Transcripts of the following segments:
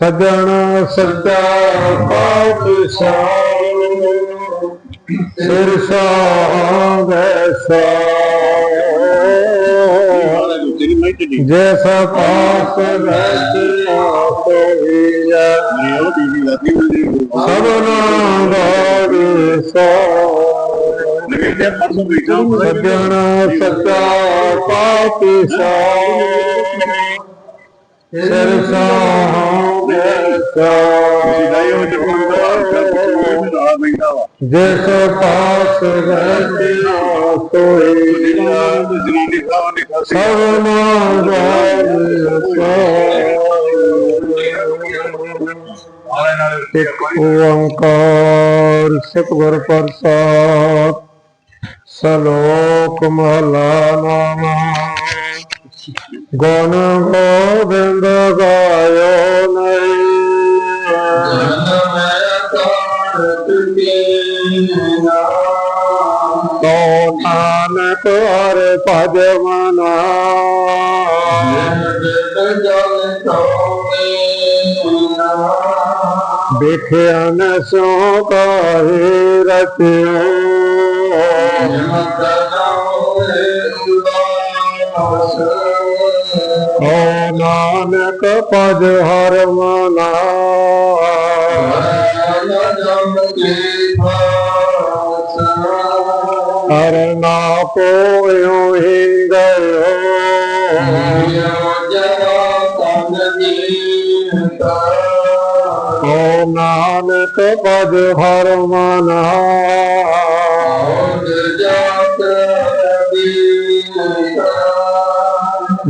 ਸਜਣ ਸਦਾ ਪਾਤਸ਼ਾਹ ਸਿਰ ਸਾਗੈ ਸਾ ਤੇਰੀ ਮੈਂ ਜੈਸਾ ਪਾਸ ਰਚਿਆ ਹੋਈਐ ਸਭਨਾ ਦਾ ਸਾ ਲਗੇ ਤੇ ਪਾਤਸ਼ਾਹ ਸਿਰ ਸਾਗੈ ਸਾ ਸਿਧਾਈ ਉਹ ਜਿਸ ਪਾਸ ਰਚਿਆ ਹੋਈਐ ਜਨਾਨੀ ਖਾਵਾ ਨੇ ਇੱਕ ਓੰਕਾਰ ਸਤਿਗੁਰ ਪ੍ਰਸਾਦ, ਸਲੋਕ ਮਹਲਾ ਨਾਮਾ। ਗੁਣ ਗੋਬਿੰਦ ਗਾਇਓ ਨਹੀਂ ਤੋ ਨਾਨਕ ਹਰ ਭਜ ਮਨਾ। ਦੇਖਿਆ ਨ ਸੋ ਕਾਹੇ ਰਚਿਓ। ਓ ਨਾਨਕ ਭਜ ओ नानक पद हर मना हर ना पोयो ही। गयो नानक पद हर मना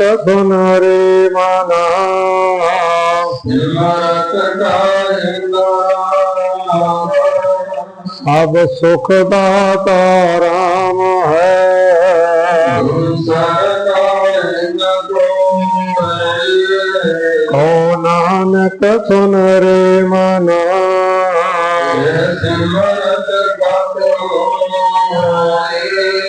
सुन रे मना। अब सुखदाता राम है। कौन सुन रे मना।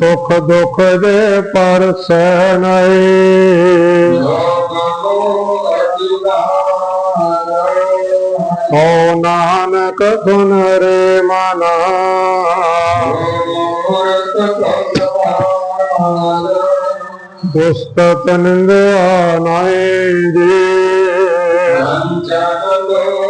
ਸੁਖ ਦੁਖ ਦੇ ਪਰਸੈ ਨਹੀਂ ਓ ਨਾਨਕ ਸੁਨ ਰੇ ਮਨਾ। ਪੁਸਤਕ ਨਿੰਦਿਆ ਨਾਏ ਜੀ। ਕੰਚਨ ਲੋ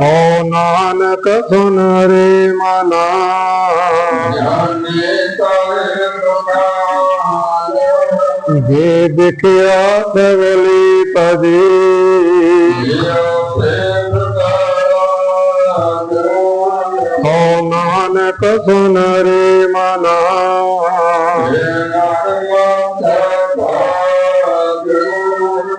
ओ नानक सुन रे मना। जे देखिया सगली पदी। ओ नानक सुन रे मना।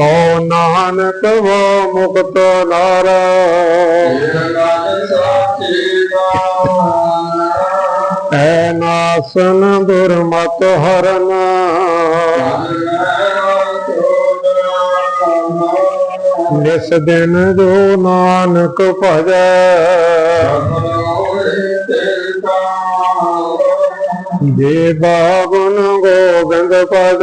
ਓ ਨਾਨਕ ਵੋ ਮੁਕਤ ਨਾਰਾ। ਐ ਨਾਸਨ ਦੁਰਮਤ ਹਰਨ। ਨਿਸ ਦਿਨ ਜੋ ਨਾਨਕ ਭਜੈ। ਜੇ ਬਾਗੁਨ ਗੋਬਿੰਦ ਪਦ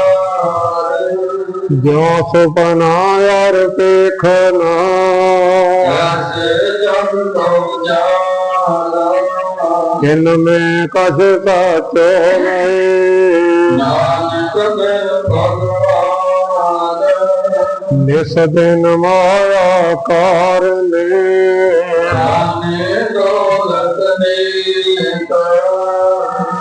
ਜੋ ਸੁਪਨਾ ਯਾਰ ਪੇਖਨਾ ਜਿਨ ਮੈਂ ਕਸ ਸਾਚੋ ਨਹੀਂ। ਨਾਨਕ ਬਿਨ ਭਗਵਾਨ ਨਿਸ ਦਿਨ ਮਾਇਆ ਕਾਰਨੇ। ਰਾਨੇ ਦੌਲਤ ਨੀਤ ਕੋਟਨ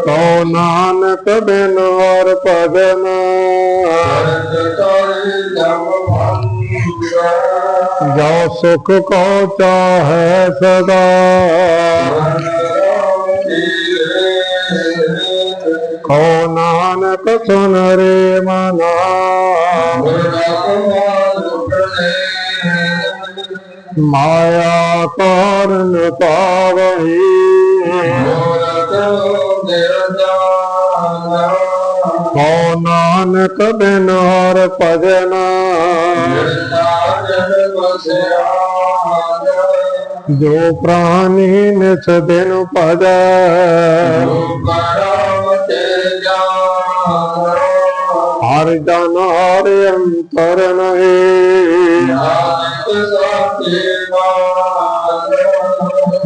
तो नानक बिन और पदन। जो सुख को चाहे सदा। को नानक सुन रे मना। माया कारण पावही। ਨਾਨਕ ਸੁਨ ਰੇ ਮਨਾ ਮਾਇਆ ਕਾਰਨ ਪਾਵਹੀ ਕੋ ਨਾਨਕ ਬਿਨ ਔਰ ਭਜਨ ਜੋ ਪ੍ਰਾਨੀ ਨਿਸ ਦਿਨ ਭਜੈ ਹਰ ਜਨ ਹਰ ਅੰਤਰ ਨਹੀਂ ਮਨ ਮਾਇਆ ਮੈਂ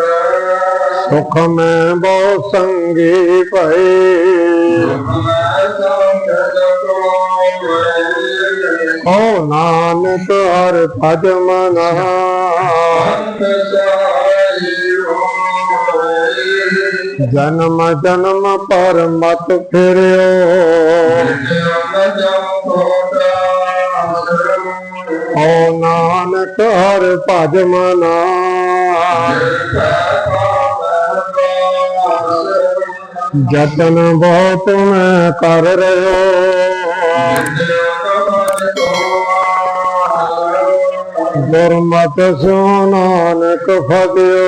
ਸੁਖ ਮੈਂ ਬਹੁ ਸੰਗੀ ਭਏ ਓ ਨਾਨਕ ਹਰ ਭਜ ਮਨਾ ਜਨਮ ਜਨਮ ਪਰ ਮਤ ਫਿਰਿਓ ਓ ਨਾਨਕ ਹਰ ਭਜ ਮਨਾ ਜਤਨ ਬਹੁਤ ਮੈਂ ਕਰ ਰਿਓ ਗੁਰਮਤਿ ਸੋ ਨਾਨਕ ਫਤਿਓ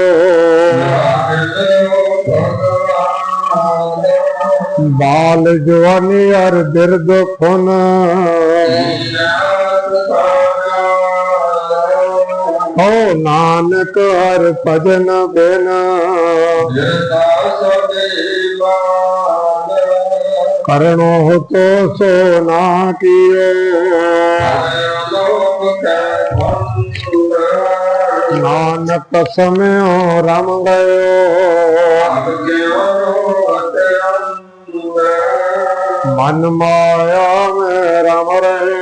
ਬਾਲ ਜਵਾਨੀ ਅਰ ਬਿਰਦ ਫੁਨ ਓ ਨਾਨਕ ਹਰ ਭਜਨ ਬਿਨ। ਕਰਨੋ ਤੋ ਸੋ ਨਾ ਕੀਓ ਨਾਨਕ ਸਮਿਓ ਰਮ ਗਇਓ ਮਨ ਮਾਇਆ ਮੇ ਰਮ ਰਹਿ।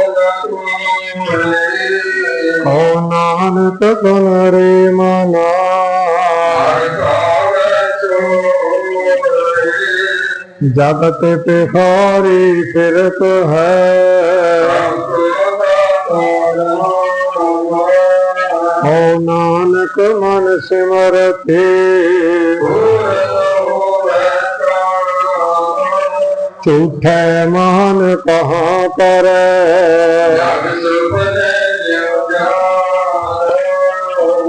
ਓ ਨਾਨਕ ਗੁਣ ਰੇ ਮਨਾ ਜਗਤ ਪਿਖਾਰੀ ਫਿਰਤ ਹੈ ਓ ਨਾਨਕ ਮਨ ਸਿਮਰਤੇ ਝੂਠੇ ਮਾਨ ਕਹਾ ਕਰੈ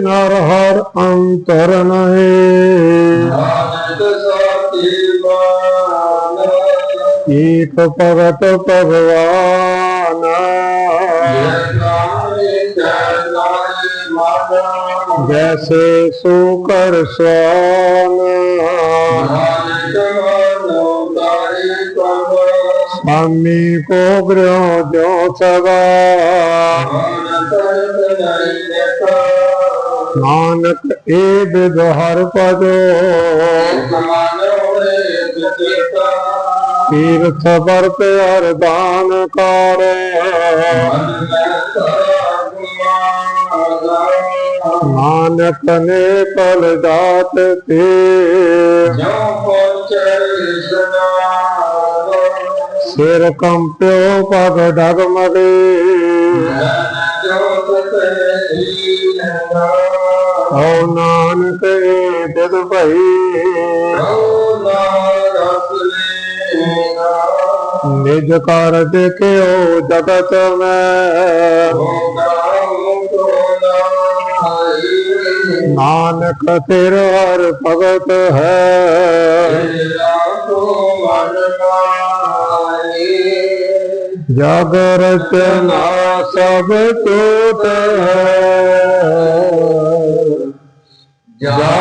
नर हर अंतर नहे। एक पगत भगवान। जैसे सुकर स्वान स्वामी को ग्रह जो सगा। ਨਾਨਕ ਏ ਬਿਦ ਹਰ ਪਦੋ ਤੀਰਥ ਵਰਤ ਅਰਦਾਨ ਕਾਰੇ ਨਾਨਕ ਨੇ ਪਲ ਦਾਤ ਤੇ ਜੋ ਪਹੁੰਚੇ ਸਿਰ ਕੰਪਿਓ ਪਗ ਡਗਮਗੇ ਜਨ ਜੋਤ ਤੇ ਹੀ ਨਾ ਓ ਨਾਨਕ ਏ ਦਿਦ ਭਈ। ਨਿਜ ਕਰ ਦੇਖਿਓ ਜਗਤ ਮੈਂ। ਨਾਨਕ ਤੇਰ ਹਰ ਭਗਤ ਹੈ। ਜਗ ਰਚਨਾ ਸਭ ਟੋਟ ਹੈ। Yeah.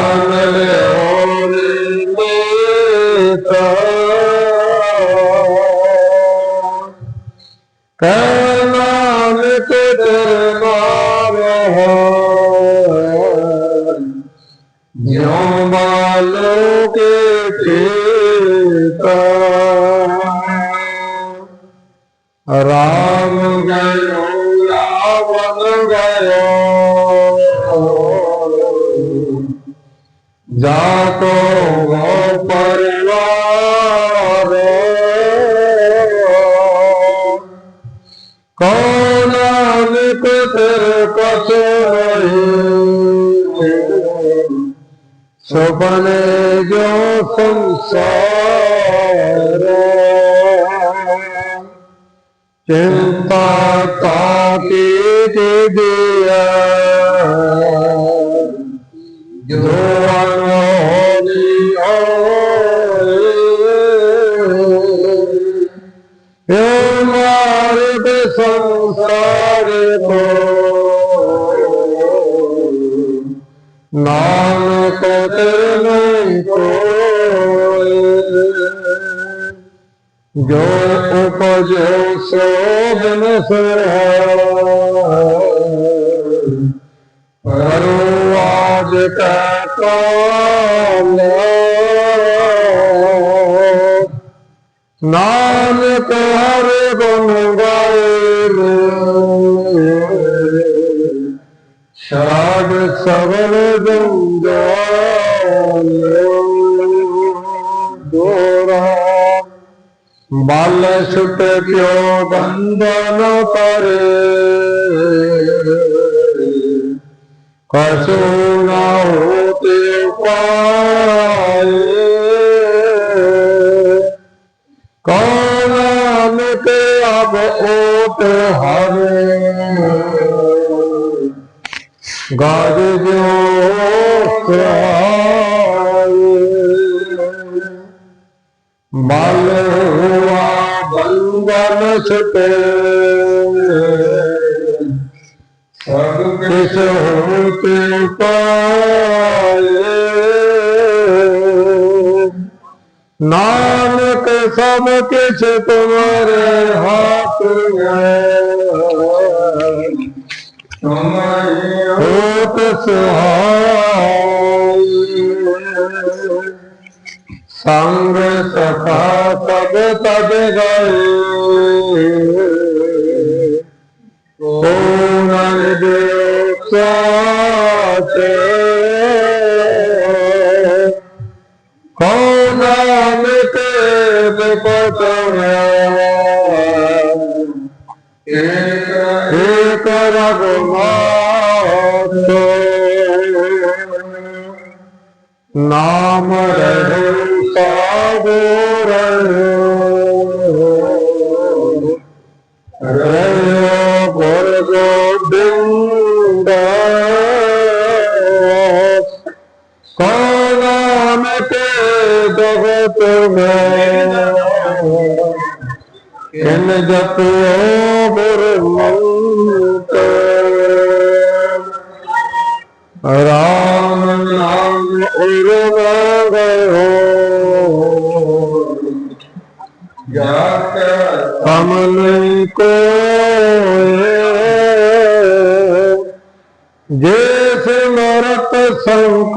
叮咚咚叮叮叮 ਜੋ ਉਪਜੋ ਸੋ ਬਿਨ ਪਰੋ ਆਜ ਕਾ ਕਾਲ ਨਾਨਕ ਹਰ ਗੁਣ ਗਾਏ ਸ਼ਾਦ ਸਵਰ ਜੰਜਾਲ বল ছুট কেউ বন্ধন করে। কসু না হতে কলামতে আব ওত হরে। গজ ਮਲ ਹੁਆ ਬੰਦਨ ਛਟੇ। ਸਭ ਕਿਸ ਹੋਤੇ ਪਾਏ ਨਾਨਕ ਸਭ ਕਿਛ ਤੁਮਰੇ ਹੱਥ ਹੈ ਤੁਮਰੀ ਹੋਤ ਸਹਾਈ संग सखा सब तब गए पूरन देवते कौन के विपत एक रघुमा नाम रहे Yeah.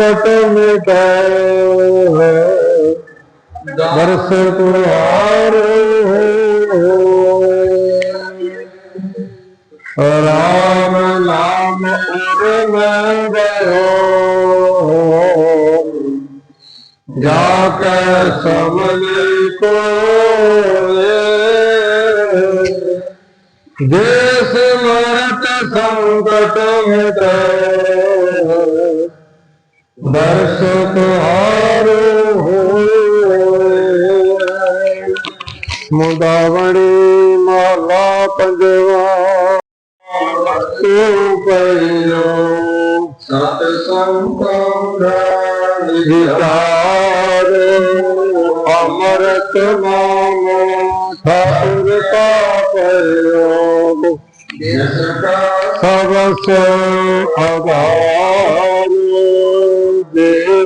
ਸੰਕਟ ਮਿਟਾਏ ਬਰਸ ਤੁਹਾਰ ਰਾਮ ਨਾਮ ਉਰ ਮੈਂ ਗਇਓ ਜਾ ਕੇ ਸਮਝ ਕੋਏ। ਦੇਸ ਮਰਤ ਸੰਕਟ ਮਿਟੇ। ਦਰਸ ਤੁਹਾਰ ਹੋਏ। ਮੁੰਦਾਵਣੀ ਮਾਲਾ ਪੰਜਵਾ ਤੂੰ ਪਈਓ। ਸਤ ਸੰਤੋਖ ਵਿਚਾਰ ਅਮਰਤ ਨਾਮ ਠਾਕੁਰ ਕਾ ਪਇਓ ਜਿਸ ਕਾ ਸਬਸ ਆਧਾਰ।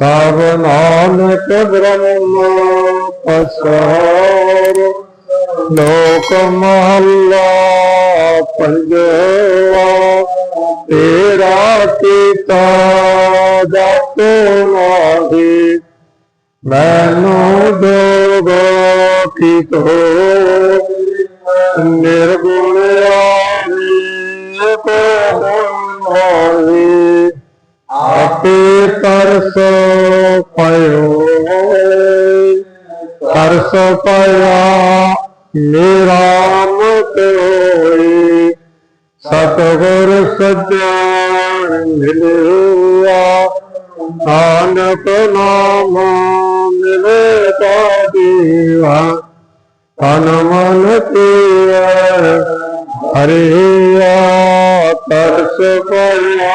ਸਭ ਨਾਨਕ ਬ੍ਰਹਮ ਪਸਾਰ, ਲੋਕ ਮਹੱਲਾ ਪੰਜਵਾ, ਤੇਰਾ ਕੀਤਾ ਜਪ ਨਾਹੀ। ਮੈਨੂੰ ਦੋਗੋ ਕੀ ਨਿਰਗੁਣ ਆਵੀ ਕੋਈ ਹੋਈ अपे तरसो पयो। तरस पया मेरा मत सतगुर सज्जन मिलुआ नानक नाम मिले दीवा तन मन पिया हरिया। तरस पया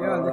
ஏன் அது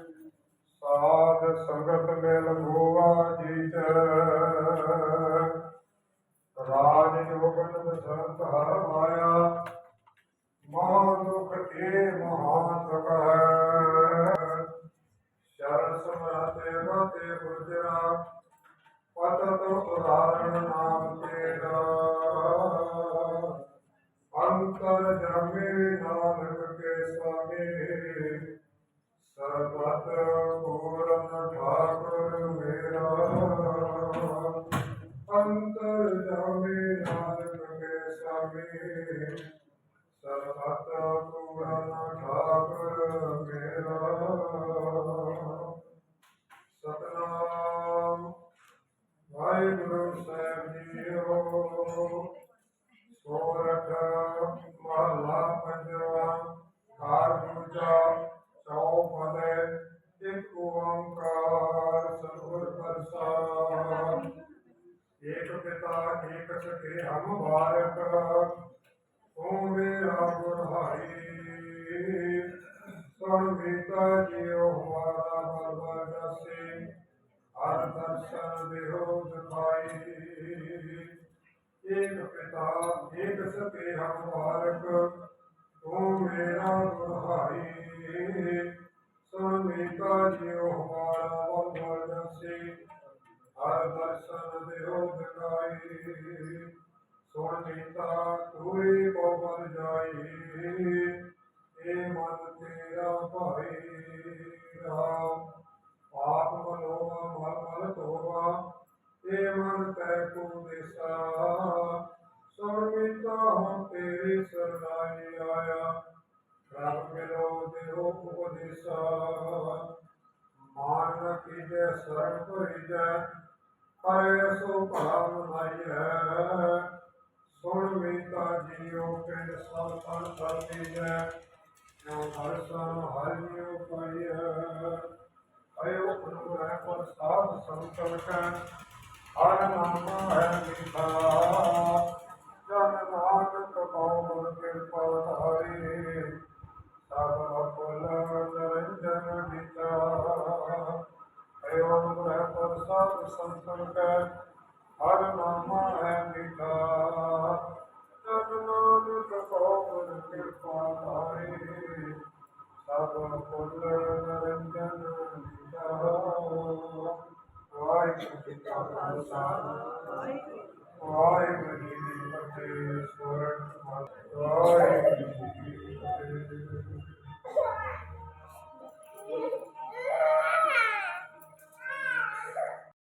संगत में लघुआ जीत राज योगन हर माया महा दुख के है शरण समते मते गुजरा पतत उदाहरण Amen. संकल का अनमन अनिता जन नाग कमल कृपा धारी सब कुल निरंजन विता एवं ग्रह पर सब संकल का अनमन अनिता जन नाग कमल कृपा धारी सब कुल निरंजन विता ਵਾਹਿਗੁਰੂ ਜੀ ਕਾ ਖਾਲਸਾ ਵਾਹਿਗੁਰੂ ਜੀ ਕੀ ਫਤਿਹ ਸੋਰਠ ਵਾਹਿਗੁਰੂ ਜੀ ਕੀ ਫਤਿਹ।